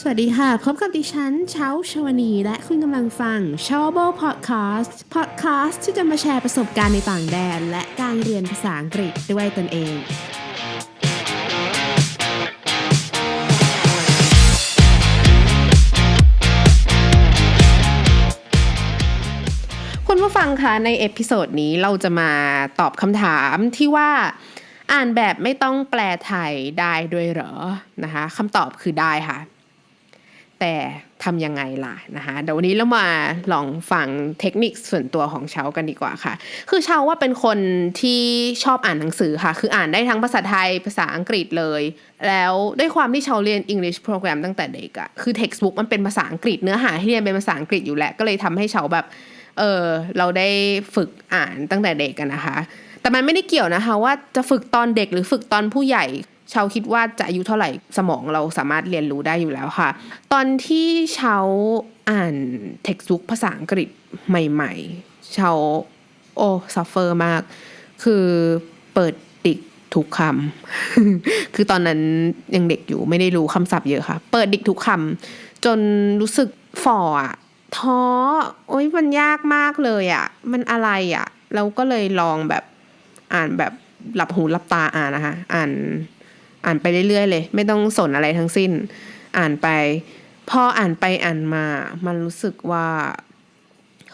สวัสดีค่ะ พบกับดิฉันเช้าชวนี และคุณกำลังฟัง s h o w b o Podcast Podcast ที่จะมาแชร์ประสบการณ์ในต่างแดน และการเรียนภาษาอังกฤษด้วยตนเองคุณผู้ฟังคะในเอพิโซดนี้เราจะมาตอบคำถามที่ว่าอ่านแบบไม่ต้องแปลไทยได้ด้วยเหรอนะคะคำตอบคือได้ค่ะ แต่ทำยังไงล่ะนะคะเดี๋ยววันนี้เรามาลองฟังเทคนิคส่วนตัวของเชากันดีกว่าค่ะ คือเชาว่าเป็นคนที่ชอบอ่านหนังสือค่ะ คืออ่านได้ทั้งภาษาไทยภาษาอังกฤษเลย แล้วด้วยความที่เชาเรียน English program ตั้งแต่เด็กอะคือ textbook มันเป็นภาษาอังกฤษเนื้อหาที่เรียนเป็นภาษาอังกฤษอยู่แหล้วก็เลยทำให้เชาแบบเออเราได้ฝึกอ่านตั้งแต่เด็กกันนะคะ แต่มันไม่ได้เกี่ยวนะคะว่าจะฝึกตอนเด็กหรือฝึกตอนผู้ใหญ่ ชาวคิดว่าจะอายุเท่าไหร่สมองเราสามารถเรียนรู้ได้อยู่แล้วค่ะ ตอนที่ชาวอ่าน textbook ภาษาอังกฤษใหม่ๆชาวโอ้ซัฟเฟอร์มาก คือเปิดดิกทุกคำคือตอนนั้นยังเด็กอยู่ไม่ได้รู้คำศัพท์เยอะค่ะ เปิดดิกทุกคำจนรู้สึกฝ่ออะท้อโอ๊ยมันยากมากเลยอะมันอะไรอะเราก็เลยลองแบบอ่านแบบหลับหูหลับตาอ่านนะคะ อ่าน อ่านไปเรื่อยๆเลย ไม่ต้องสนอะไรทั้งสิ้น อ่านไป พออ่านไปอ่านมา มันรู้สึกว่า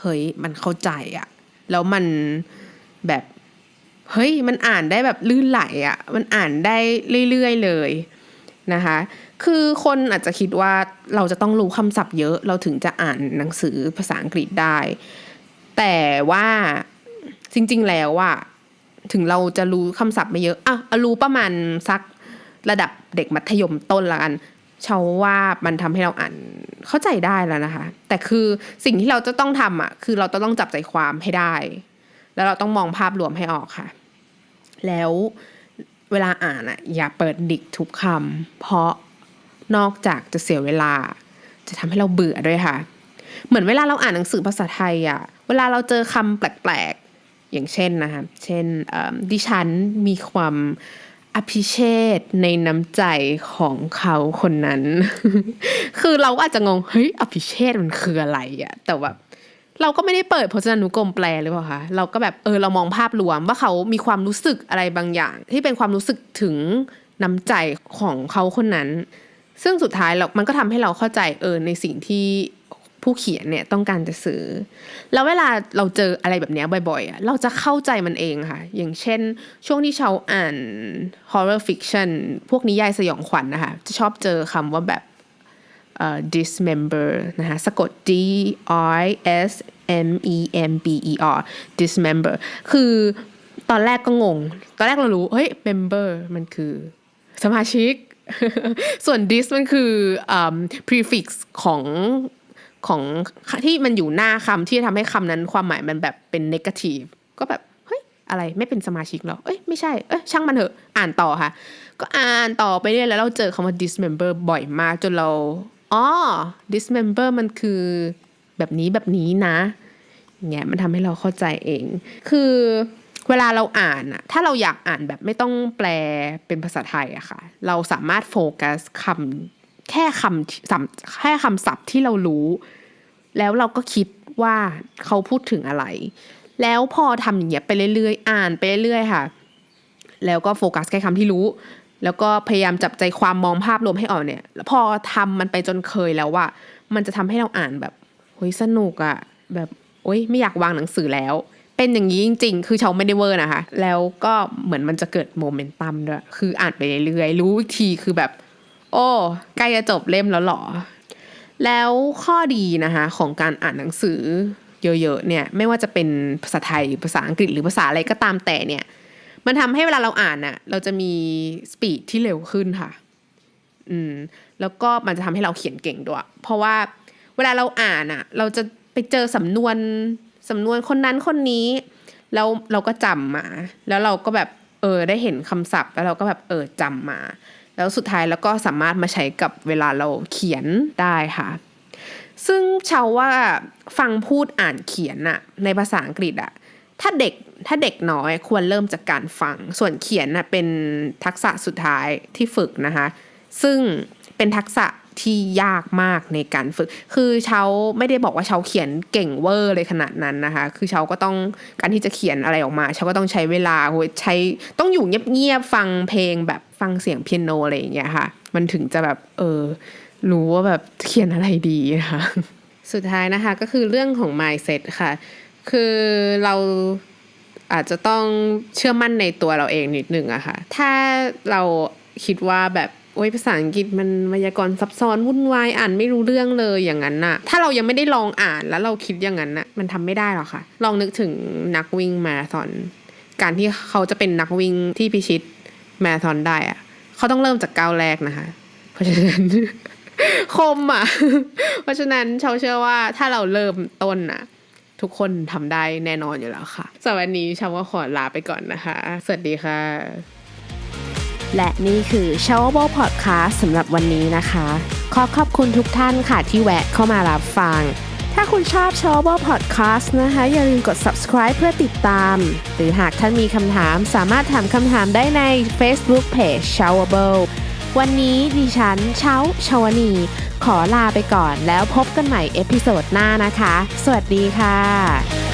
เฮ้ยมันเข้าใจอะแล้วมันแบบเฮ้ยมันอ่านได้แบบลื่นไหลอะมันอ่านได้เรื่อยๆเลยนะคะ คือคนอาจจะคิดว่าเราจะต้องรู้คำศัพท์เยอะเราถึงจะอ่านหนังสือภาษาอังกฤษได้ แต่ว่าจริงๆแล้วอะถึงเราจะรู้คำศัพท์ไม่เยอะอะรู้ประมาณสัก ระดับเด็กมัธยมต้นละกันเชาว่ามันทำให้เราอ่านเข้าใจได้แล้วนะคะ แต่คือสิ่งที่เราจะต้องทำอะคือเราต้องจับใจความให้ได้ แล้วเราต้องมองภาพรวมให้ออกค่ะ แล้วเวลาอ่านอะอย่าเปิดดิกทุกคำเพราะนอกจากจะเสียเวลา จะทำให้เราเบื่อด้วยค่ะ เหมือนเวลาเราอ่านหนังสือภาษาไทยอะเวลาเราเจอคำแปลกๆอย่างเช่นนะคะเช่นดิฉันมีความ appreciate ในน้ำใจของเขาคนนั้น คือเราอาจจะงง เฮ้ย appreciate มันคืออะไรอะแต่แบบเราก็ไม่ได้เปิดพจนานุกรมแปลหรือเปล่าคะ เราก็แบบเออเรามองภาพรวมว่าเขามีความรู้สึกอะไรบางอย่าง ที่เป็นความรู้สึกถึงน้ำใจของเขาคนนั้น ซึ่งสุดท้ายเรา มันก็ทำให้เราเข้าใจเออในสิ่งที่ ผู้เขียนเนี่ยต้องการจะสื่อแล้วเวลาเราเจออะไรแบบนี้บ่อยๆอะเราจะเข้าใจมันเองค่ะ อย่างเช่น ช่วงที่ชาวอ่าน horror fiction พวกนิยายสยองขวัญนะคะ จะชอบเจอคำว่าแบบเอ่อ dismember นะคะสะกด D I S M E M B E R dismember คือตอนแรกก็งง ตอนแรกเรารู้ เฮ้ย member มันคือสมาชิก ส่วน dis มันคืออ prefix ของ ของที่มันอยู่หน้าคำที่ทำให้คำนั้นความหมายมันแบบเป็น negative ก็แบบเฮ้ยอะไรไม่เป็นสมาชิกเหรอเอ้ยไม่ใช่เอ้ยช่างมันเถอะอ่านต่อค่ะ ก็อ่านต่อไปเรื่อยแล้วเราเจอคำว่า dismember บ่อยมากจนเราอ๋อ dismember มันคือแบบนี้แบบนี้นะเงี้ยมันทำให้เราเข้าใจเอง คือเวลาเราอ่านอะถ้าเราอยากอ่านแบบไม่ต้องแปลเป็นภาษาไทยอะค่ะ เราสามารถโฟกัสคำ แค่คำศัพท์แค่คำศัพท์ที่เรารู้ แล้วเราก็คิดว่าเขาพูดถึงอะไร แล้วพอทำอย่างเงี้ยไปเรื่อยๆ อ่านไปเรื่อยๆค่ะ แล้วก็โฟกัสแค่คำที่รู้ แล้วก็พยายามจับใจความมองภาพรวมให้ออกเนี่ยแล้วพอทำมันไปจนเคยแล้วว่า มันจะทำให้เราอ่านแบบเฮ้ยสนุกอะแบบโอ๊ยไม่อยากวางหนังสือแล้ว เป็นอย่างนี้จริง ๆ คือชาวไม่ได้เวอร์นะคะ แล้วก็เหมือนมันจะเกิดโมเมนตัมด้วย คืออ่านไปเรื่อยๆ รู้ทีคือแบบ โอ้ใกล้จะจบเล่มแล้วหรอ แล้วข้อดีนะคะของการอ่านหนังสือเยอะๆเนี่ยไม่ว่าจะเป็นภาษาไทยภาษาอังกฤษหรือภาษาอะไรก็ตามแต่เนี่ย มันทำให้เวลาเราอ่านน่ะเราจะมีสปีดที่เร็วขึ้นค่ะ อืมแล้วก็มันจะทำให้เราเขียนเก่งด้วย เพราะว่าเวลาเราอ่านอะ เราจะไปเจอสำนวนสำนวนคนนั้นคนนี้ แล้วเราก็จำมา แล้วเราก็แบบเออได้เห็นคำศัพท์ แล้วเราก็แบบเออจำมา แล้วสุดท้ายแล้วก็สามารถมาใช้กับเวลาเราเขียนได้ค่ะ ซึ่งเชาว่าฟังพูดอ่านเขียนอะในภาษาอังกฤษอะถ้าเด็กถ้าเด็กน้อยควรเริ่มจากการฟัง ส่วนเขียนน่ะเป็นทักษะสุดท้ายที่ฝึกนะคะ ซึ่งเป็นทักษะที่ยากมากในการฝึก คือเชาไม่ได้บอกว่าเชาเขียนเก่งเวอร์เลยขนาดนั้นนะคะ คือเชาก็ต้องการที่จะเขียนอะไรออกมาเชาก็ต้องใช้เวลาใช้ต้องอยู่เงียบๆฟังเพลงแบบ ฟังเสียงเปียโนอะไรอย่างเงี้ยค่ะ มันถึงจะแบบเออรู้ว่าแบบเขียนอะไรดีนะคะสุดท้ายนะคะก็คือเรื่องของ mindset ค่ะ คือเราอาจจะต้องเชื่อมั่นในตัวเราเองนิดนึงอะค่ะ ถ้าเราคิดว่าแบบโอ้ยภาษาอังกฤษมันไวยากรณ์ซับซ้อนวุ่นวายอ่านไม่รู้เรื่องเลยอย่างนั้นน่ะ ถ้าเรายังไม่ได้ลองอ่านแล้วเราคิดอย่างนั้นน่ะมันทำไม่ได้หรอกค่ะ ลองนึกถึงนักวิ่งมาราธอน การที่เขาจะเป็นนักวิ่งที่พิชิต มาราธอนได้อะเขาต้องเริ่มจากก้าวแรกนะคะ เพราะฉะนั้นคมอะ เพราะฉะนั้นเชาเชื่อว่าถ้าเราเริ่มต้นอะ ทุกคนทำได้แน่นอนอยู่แล้วค่ะสำหรับวันนี้ชาว่าขอลาไปก่อนนะคะ สวัสดีค่ะ และนี่คือ s h o w a b l e Podcast สำหรับวันนี้นะคะ ขอขอบคุณทุกท่านค่ะที่แวะเข้ามารับฟัง ถ้าคุณชอบ s h o w a b l e Podcast นะคะ อย่าลืมกด subscribe เพื่อติดตาม หรือหากท่านมีคำถามสามารถถามคำถามได้ใน Facebook Page s h o w a b l e วันนี้ดิฉันเช้าชาวนี ขอลาไปก่อนแล้วพบกันใหม่เอพิโซดหน้านะคะ สวัสดีค่ะ